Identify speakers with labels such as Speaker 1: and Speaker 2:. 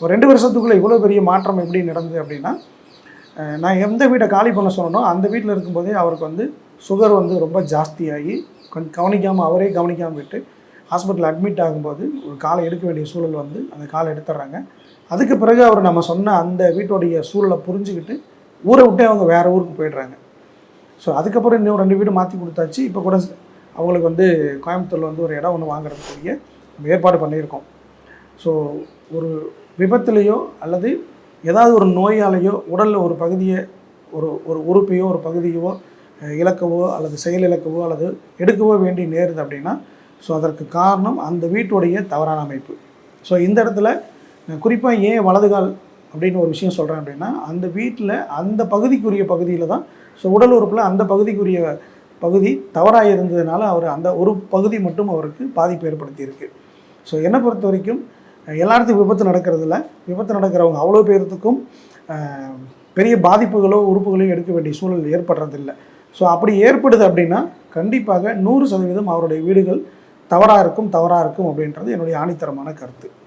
Speaker 1: ஒரு ரெண்டு வருஷத்துக்குள்ளே இவ்வளோ பெரிய மாற்றம் எப்படி நடந்தது அப்படின்னா நான் எந்த வீட்டை காலி பண்ண சொன்னனோ அந்த வீட்டில் இருக்கும்போதே அவருக்கு வந்து சுகர் வந்து ரொம்ப ஜாஸ்தியாகி கொஞ்சம் கவனிக்காமல் அவரே கவனிக்காமல் விட்டு ஹாஸ்பிட்டல் அட்மிட் ஆகும்போது ஒரு காலை எடுக்க வேண்டிய சூழல் வந்து அந்த காலை எடுத்துடுறாங்க. அதுக்கு பிறகு அவர் நம்ம சொன்ன அந்த வீட்டுடைய சூழலை புரிஞ்சுக்கிட்டு ஊரை விட்டே அவங்க வேறு ஊருக்கு போயிடுறாங்க. ஸோ அதுக்கப்புறம் இன்னும் ரெண்டு வீடு மாற்றி கொடுத்தாச்சு. இப்போ கூட அவங்களுக்கு வந்து கோயம்புத்தூரில் வந்து ஒரு இடம் ஒன்று வாங்குறதுக்குரிய நம்ம ஏற்பாடு பண்ணியிருக்கோம். ஸோ ஒரு விபத்துலேயோ அல்லது ஏதாவது ஒரு நோயாலேயோ உடலில் ஒரு பகுதியை ஒரு ஒரு உறுப்பையோ ஒரு பகுதியோ இழக்கவோ அல்லது செயல் இழக்கவோ அல்லது எடுக்கவோ வேண்டி நேருது அப்படின்னா ஸோ அதற்கு காரணம் அந்த வீட்டுடைய தவறான அமைப்பு. ஸோ இந்த இடத்துல குறிப்பாக ஏன் வலதுகால் அப்படின்னு ஒரு விஷயம் சொல்கிறேன் அப்படின்னா அந்த வீட்டில் அந்த பகுதிக்குரிய பகுதியில் தான் ஸோ உடல் உறுப்பில் அந்த பகுதிக்குரிய பகுதி தவறாக இருந்ததுனால அவர் அந்த ஒரு பகுதி மட்டும் அவருக்கு பாதிப்பு ஏற்படுத்தியிருக்கு. ஸோ என்னை பொறுத்த வரைக்கும் எல்லாத்துக்கும் விபத்து நடக்கிறதில்ல. விபத்து நடக்கிறவங்க அவ்வளோ பேர்த்துக்கும் பெரிய பாதிப்புகளோ உறுப்புகளோ எடுக்க வேண்டிய சூழல் ஏற்படுறதில்ல. ஸோ அப்படி ஏற்படுது அப்படின்னா கண்டிப்பாக நூறு சதவீதம் அவருடைய வீடுகள் தவறாக இருக்கும் தவறாக இருக்கும் அப்படின்றது என்னுடைய ஆணித்தரமான கருத்து.